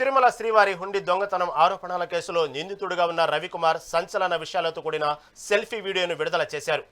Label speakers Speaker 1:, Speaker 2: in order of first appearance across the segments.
Speaker 1: తిరుమల శ్రీవారి హుండీ దొంగతనం ఆరోపణల కేసులో నిందితుడిగా ఉన్న రవికుమార్ సంచలన విషయాలతో కూడిన సెల్ఫీ వీడియోను విడుదల చేశారు.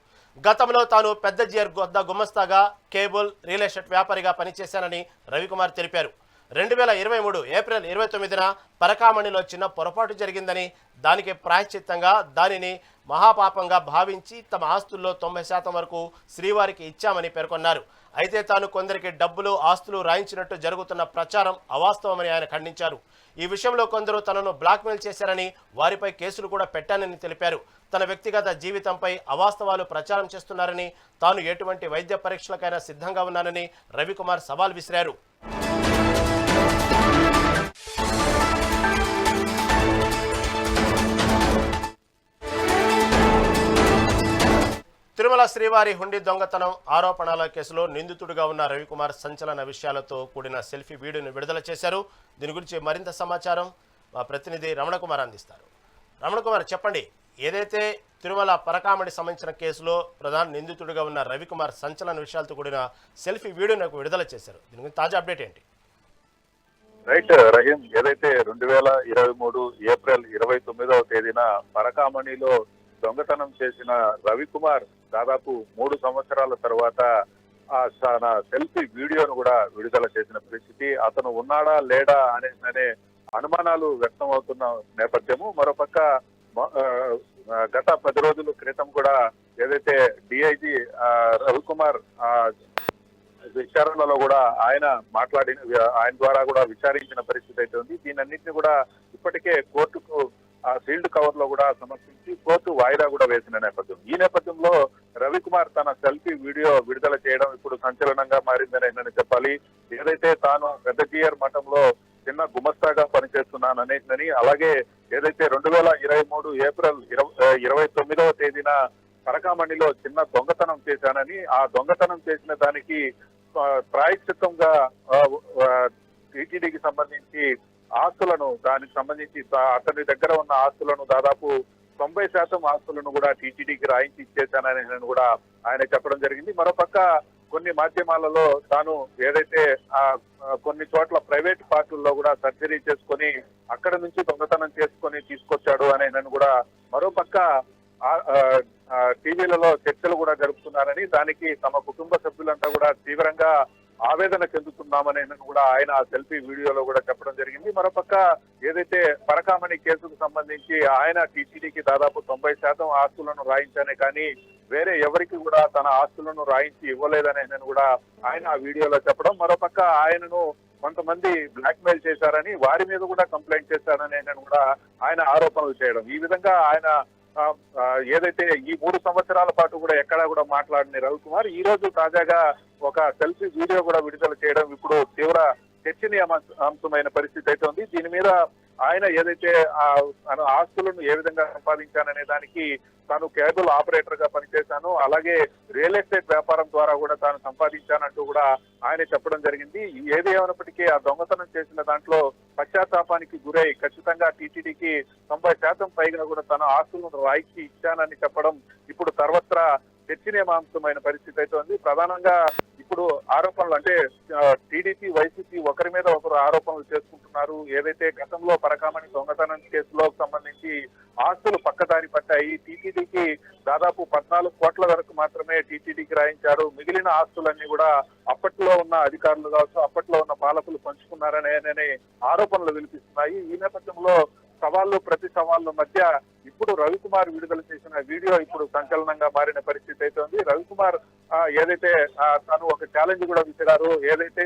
Speaker 1: గతంలో తాను పెద్ద జియర్ వద్ద గుమస్తాగా కేబుల్ రియల్ ఎస్టేట్ వ్యాపారిగా పనిచేశానని రవికుమార్ తెలిపారు. రెండు వేల ఇరవై మూడు ఏప్రిల్ ఇరవై తొమ్మిదిన పరకామణిలో చిన్న పొరపాటు జరిగిందని దానికి ప్రాయశ్చిత్తంగా దానిని మహాపాపంగా భావించి తమ ఆస్తుల్లో తొంభై శాతం వరకు శ్రీవారికి ఇచ్చామని పేర్కొన్నారు. అయితే తాను కొందరికి డబ్బులు ఆస్తులు రాయించినట్టు జరుగుతున్న ప్రచారం అవాస్తవమని ఆయన ఖండించారు. ఈ విషయంలో కొందరు తనను బ్లాక్మెయిల్ చేశారని వారిపై కేసులు కూడా పెట్టానని తెలిపారు. తన వ్యక్తిగత జీవితంపై అవాస్తవాలు ప్రచారం చేస్తున్నారని తాను ఎటువంటి వైద్య పరీక్షలకైనా సిద్ధంగా ఉన్నానని రవికుమార్ సవాల్ విసిరారు. శ్రీవారి హుండీ దొంగతనం ఆరోపణల కేసులో నిందితుడిగా ఉన్న రవికుమార్ సంచలన విషయాలతో కూడిన సెల్ఫీ వీడియోను విడుదల చేశారు. దీని గురించి మరింత సమాచారం మా ప్రతినిధి రమణకుమార్ అందిస్తారు. రమణకుమార్ చెప్పండి ఏదైతే తిరుమల పరకామడి సంబంధించిన కేసులో ప్రధాన నిందితుడిగా ఉన్న రవికుమార్ సంచలన విషయాలతో కూడిన సెల్ఫీ వీడియోను విడుదల చేశారు. దీని గురించి తాజా అప్డేట్ ఏంటి?
Speaker 2: రైట్ రహీం ఏదైతే రెండు వేల ఇరవై మూడు ఏప్రిల్ ఇరవై తొమ్మిదవ తేదీన పరకామణిలో దొంగతనం చేసిన రవికుమార్ దాదాపు మూడు సంవత్సరాల తర్వాత తన సెల్ఫీ వీడియోను కూడా విడుదల చేసిన పరిస్థితి. అతను ఉన్నాడా లేడా అనే అనే అనుమానాలు వ్యక్తం అవుతున్న నేపథ్యము. మరోపక్క గత పది రోజుల క్రితం కూడా ఏదైతే డిఐజీ రవికుమార్ ఆ, విచారణలో కూడా ఆయన మాట్లాడిన ఆయన ద్వారా కూడా విచారించిన పరిస్థితి అయితే ఉంది. దీనన్నింటినీ కూడా ఇప్పటికే కోర్టుకు ఆ సీల్డ్ కవర్లో కూడా సమర్పించి కోర్టు వాయిదా కూడా వేసిన నేపథ్యం. ఈ నేపథ్యంలో రవికుమార్ తన సెల్ఫీ వీడియో విడుదల చేయడం ఇప్పుడు సంచలనంగా మారిందని నేను చెప్పాలి. ఏదైతే తాను పెద్ద జియర్ మఠంలో చిన్న గుమస్తాగా పనిచేస్తున్నానని అలాగే ఏదైతే రెండు వేల ఇరవై మూడు ఏప్రిల్ ఇరవై ఇరవై తొమ్మిదవ తేదీన పరకామణిలో చిన్న దొంగతనం చేశానని ఆ దొంగతనం చేసిన దానికి ప్రాయశ్చిత్తంగా టీటీడీకి సంబంధించి ఆస్తులను దానికి సంబంధించి అతని దగ్గర ఉన్న ఆస్తులను దాదాపు తొంభై శాతం ఆస్తులను కూడా టీటీడీకి రాయించి ఇచ్చేశానని కూడా ఆయన చెప్పడం జరిగింది. మరోపక్క కొన్ని మాధ్యమాలలో తాను ఏదైతే ఆ కొన్ని చోట్ల ప్రైవేట్ పార్టీల్లో కూడా సర్జరీ చేసుకొని అక్కడ నుంచి దొంగతనం చేసుకొని తీసుకొచ్చాడు అనే నన్ను కూడా మరోపక్క టీవీలలో చర్చలు కూడా జరుపుతున్నారని దానికి తమ కుటుంబ సభ్యులంతా కూడా తీవ్రంగా ఆవేదన చెందుతున్నామని కూడా ఆయన ఆ సెల్ఫీ వీడియోలో కూడా చెప్పడం జరిగింది. మరోపక్క ఏదైతే పరకామణి కేసుకు సంబంధించి ఆయన టీటీడీకి దాదాపు తొంభై శాతం ఆస్తులను రాయించానే కానీ వేరే ఎవరికి కూడా తన ఆస్తులను రాయించి ఇవ్వలేదని కూడా ఆయన ఆ వీడియోలో చెప్పడం. మరోపక్క ఆయనను కొంతమంది బ్లాక్ మెయిల్ చేశారని వారి మీద కూడా కంప్లైంట్ చేశారని కూడా ఆయన ఆరోపణలు చేయడం. ఈ విధంగా ఆయన ఏదైతే ఈ మూడు సంవత్సరాల పాటు కూడా ఎక్కడా కూడా మాట్లాడిన రవికుమార్ ఈ రోజు తాజాగా ఒక సెల్ఫీ వీడియో కూడా విడుదల చేయడం ఇప్పుడు తీవ్ర చర్చనీయాంశమైన పరిస్థితి అయితే ఉంది. దీని మీద ఆయన ఏదైతే ఆ తన ఆస్తులను ఏ విధంగా సంపాదించాననే దానికి తాను కేబుల్ ఆపరేటర్గా పనిచేశాను. అలాగే రియల్ ఎస్టేట్ వ్యాపారం ద్వారా కూడా తాను సంపాదించానంటూ కూడా ఆయన చెప్పడం జరిగింది. ఏది ఏమైనప్పటికీ ఆ దొంగతనం చేసిన దాంట్లో పశ్చాత్తాపానికి గురై ఖచ్చితంగా టీటీడీకి తొంభై శాతం పైగా కూడా తన ఆస్తులను రాయికి ఇచ్చానని చెప్పడం ఇప్పుడు తర్వాత చర్చనీయాంశమైన పరిస్థితి అయితే ఉంది ప్రధానంగా ఇప్పుడు ఆరోపణలు అంటే టీడీపీ వైసీపీ ఒకరి మీద ఒకరు ఆరోపణలు చేసుకుంటున్నారు. ఏదైతే గతంలో పరకామణి దొంగతనం కేసులో సంబంధించి ఆస్తులు పక్కదారి పట్టాయి టీటీడీకి దాదాపు పద్నాలుగు కోట్ల వరకు మాత్రమే టీటీడీకి రాయించారు. మిగిలిన ఆస్తులన్నీ కూడా అప్పట్లో ఉన్న అధికారులు కావచ్చు అప్పట్లో ఉన్న పాలకులు పంచుకున్నారనే ఆరోపణలు వినిపిస్తున్నాయి. ఈ నేపథ్యంలో సవాళ్ళు ప్రతి సవాళ్ళ మధ్య దర్శకుడు రవికుమార్ విడుదల చేసిన వీడియో ఇప్పుడు సంచలనంగా మారిన పరిస్థితి అయితే ఉంది. రవికుమార్ ఏదైతే తను ఒక ఛాలెంజ్ కూడా విసిరారు ఏదైతే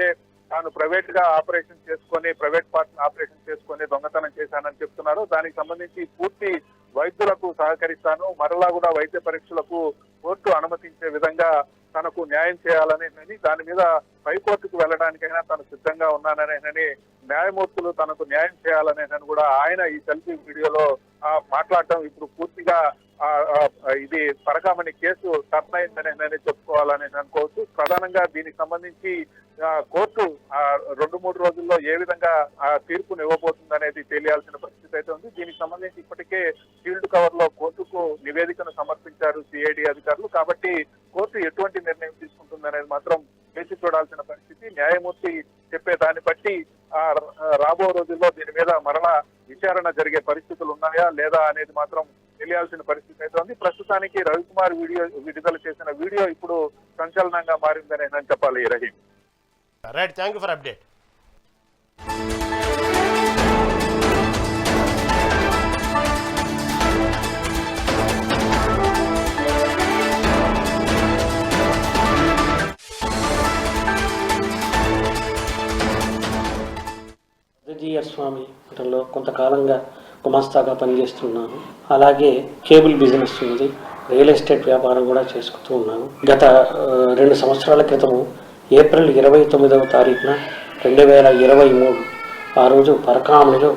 Speaker 2: తాను ప్రైవేట్గా ఆపరేషన్ చేసుకొని ప్రైవేట్ పార్ట్ ఆపరేషన్ చేసుకొని దొంగతనం చేశానని చెప్తున్నారు దానికి సంబంధించి పూర్తి వైద్యులకు సహకరిస్తాను. మరలా కూడా వైద్య పరీక్షలకు కోర్టు అనుమతించే విధంగా తనకు న్యాయం చేయాలని దాని మీద హైకోర్టుకు వెళ్ళడానికైనా తను సిద్ధంగా ఉన్నానని న్యాయమూర్తులు తనకు న్యాయం చేయాలని కూడా ఆయన ఈ సెల్ఫీ వీడియోలో మాట్లాడటం ఇప్పుడు పూర్తిగా ఇది పరకామణి కేసు టర్న్ అయిందని చెప్పుకోవాలని అనుకోవచ్చు. ప్రధానంగా దీనికి సంబంధించి కోర్టు రెండు మూడు రోజుల్లో ఏ విధంగా ఆ తీర్పును ఇవ్వబోతుంది అనేది తెలియాల్సిన పరిస్థితి అయితే ఉంది. దీనికి సంబంధించి ఇప్పటికే ఫీల్డ్ కవర్లో కోర్టుకు నివేదికను సమర్పించారు సిఐడి అధికారులు. కాబట్టి కోర్టు ఎటువంటి నిర్ణయం తీసుకుంటుంది అనేది మాత్రం వేచి చూడాల్సిన పరిస్థితి. న్యాయమూర్తి చెప్పే దాన్ని బట్టి ఆ రాబో రోజుల్లో దీని మీద మరలా విచారణ జరిగే పరిస్థితులు ఉన్నాయా లేదా అనేది మాత్రం తెలియాల్సిన పరిస్థితి అయితే ఉంది. ప్రస్తుతానికి రవికుమార్ వీడియో విడుదల చేసిన వీడియో ఇప్పుడు సంచలనంగా మారిందని నేను చెప్పాలి Rahim.
Speaker 1: Right thank you for update
Speaker 3: స్వామి మఠంలో కొంతకాలంగా గుమాస్తాగా పనిచేస్తున్నాను. అలాగే కేబుల్ బిజినెస్ ఉంది. రియల్ ఎస్టేట్ వ్యాపారం కూడా చేసుకుంటూ ఉన్నాను. గత రెండు సంవత్సరాల క్రితం ఏప్రిల్ ఇరవై తొమ్మిదవ తారీఖున రెండు వేల ఇరవై మూడు ఆ రోజు పరకామణిలో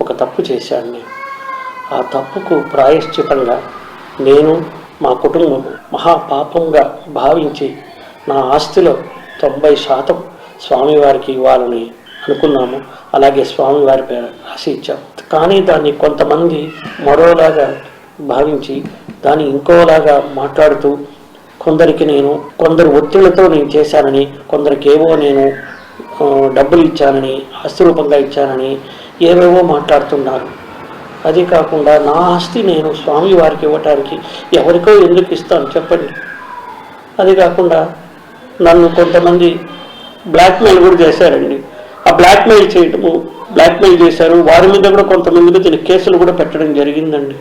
Speaker 3: ఒక తప్పు చేశాను నేను. ఆ తప్పుకు ప్రాయశ్చితంగా నేను మా కుటుంబం మహాపాపంగా భావించి నా ఆస్తిలో తొంభై శాతం స్వామివారికి ఇవ్వాలని అనుకున్నాము. అలాగే స్వామివారి పేరు రాసి ఇచ్చాము కానీ దాన్ని కొంతమంది మరోలాగా భావించి దాన్ని ఇంకోలాగా మాట్లాడుతూ కొందరికి నేను కొందరు ఒత్తిళ్ళతో నేను చేశానని కొందరికేవో నేను డబ్బులు ఇచ్చానని ఆస్తి రూపంగా ఇచ్చానని ఏవేవో మాట్లాడుతున్నారు. అది కాకుండా నా ఆస్తి నేను స్వామి వారికి ఇవ్వటానికి ఎవరికో ఎందుకు ఇస్తాను చెప్పండి. అది కాకుండా నన్ను కొంతమంది బ్లాక్మెయిల్ కూడా చేశారండి. ఆ బ్లాక్మెయిల్ చేయటము బ్లాక్మెయిల్ చేశారు. వారి మీద కూడా కొంతమంది మీద కేసులు కూడా పెట్టడం జరిగిందండి.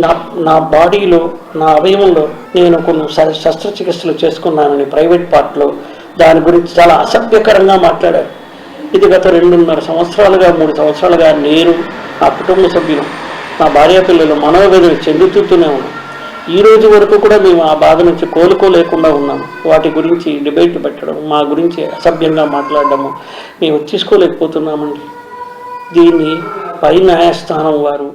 Speaker 3: నా నా బాడీలో నా అవయవంలో నేను కొన్ని శ- శస్త్రచికిత్సలు చేసుకున్నానని ప్రైవేట్ పార్ట్లో దాని గురించి చాలా అసభ్యకరంగా మాట్లాడారు. ఇది గత రెండున్నర సంవత్సరాలుగా మూడు సంవత్సరాలుగా నేను నా కుటుంబ సభ్యులు నా భార్య పిల్లలు మనోవేదన చెందుతూనే ఉన్నాం. ఈ రోజు వరకు కూడా మేము ఆ బాధ నుంచి కోలుకోలేకుండా ఉన్నాము. వాటి గురించి డిబేట్ పెట్టడం మా గురించి అసభ్యంగా మాట్లాడడము మేము తీసుకోలేకపోతున్నామండి. దీన్ని పై న్యాయస్థానం వారు